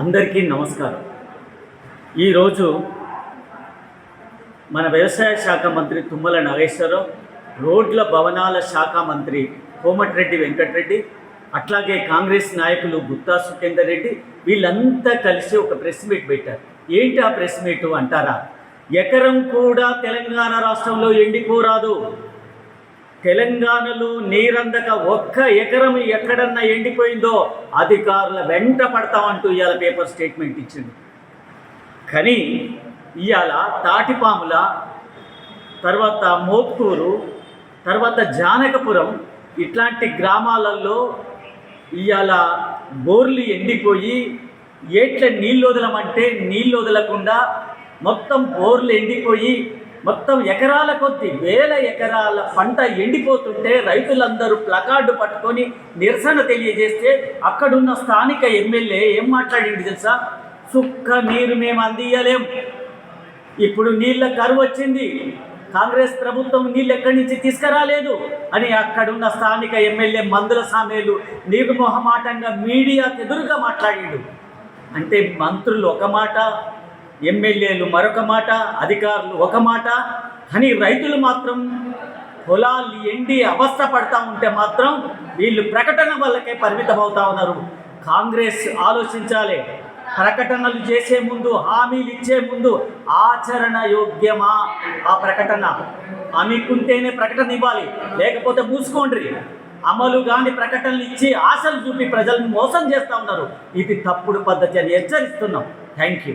అందరికీ నమస్కారం. ఈరోజు మన వ్యవసాయ శాఖ మంత్రి తుమ్మల నాగేశ్వరరావు రోడ్ల భవనాల శాఖ మంత్రి కోమటిరెడ్డి వెంకటరెడ్డి అట్లాగే కాంగ్రెస్ నాయకులు గుత్తా సుఖేందర్ రెడ్డి వీళ్ళంతా కలిసి ఒక ప్రెస్ మీట్ పెట్టారు. ఏంటి ఆ ప్రెస్ మీట్ అంటారా? ఎకరం కూడా తెలంగాణ రాష్ట్రంలో ఎండిపోరాదు. తెలంగాణలో నీరందక ఒక్క ఎకరం ఎక్కడన్నా ఎండిపోయిందో అధికారుల వెంట పడతామంటూ ఇవాళ పేపర్ స్టేట్మెంట్ ఇచ్చింది. కానీ ఇవాళ తాటిపాముల తర్వాత మోత్కూరు తర్వాత జానకపురం ఇట్లాంటి గ్రామాలలో ఇవాళ బోర్లు ఎండిపోయి ఏట్ల నీళ్ళు వదలమంటే నీళ్ళు వదలకుండా మొత్తం బోర్లు ఎండిపోయి మొత్తం ఎకరాల కొద్ది వేల ఎకరాల పంట ఎండిపోతుంటే రైతులందరూ ప్లకార్డు పట్టుకొని నిరసన తెలియజేస్తే అక్కడున్న స్థానిక ఎమ్మెల్యే ఏం మాట్లాడింది తెలుసా? సుక్క నీరు మేము అందియలేం ఇప్పుడు నీళ్ళ కరువు వచ్చింది. కాంగ్రెస్ ప్రభుత్వం నీళ్ళు ఎక్కడి నుంచి తీసుకురాలేదు? అని అక్కడున్న స్థానిక ఎమ్మెల్యే మందుల సామేలు నిర్మోహమాటంగా మీడియాకు ఎదురుగా మాట్లాడాడు. అంటే మంత్రులు ఒక మాట ఎమ్మెల్యేలు మరొక మాట అధికారులు ఒక మాట కానీ రైతులు మాత్రం పొలాలు ఎండి అవస్థ పడతా ఉంటే మాత్రం వీళ్ళు ప్రకటన వల్లకే పరిమితం అవుతా ఉన్నారు. కాంగ్రెస్ ఆలోచించాలి. ప్రకటనలు చేసే ముందు హామీలు ఇచ్చే ముందు ఆచరణ యోగ్యమా ఆ ప్రకటన? అనుకుంటేనే ప్రకటన ఇవ్వాలి. లేకపోతే మూసుకోండి అమలు కాని ప్రకటనలు ఇచ్చి ఆశలు చూపి ప్రజలను మోసం చేస్తూ ఉన్నారు. ఇది తప్పుడు పద్ధతి అని హెచ్చరిస్తున్నాం. Thank you.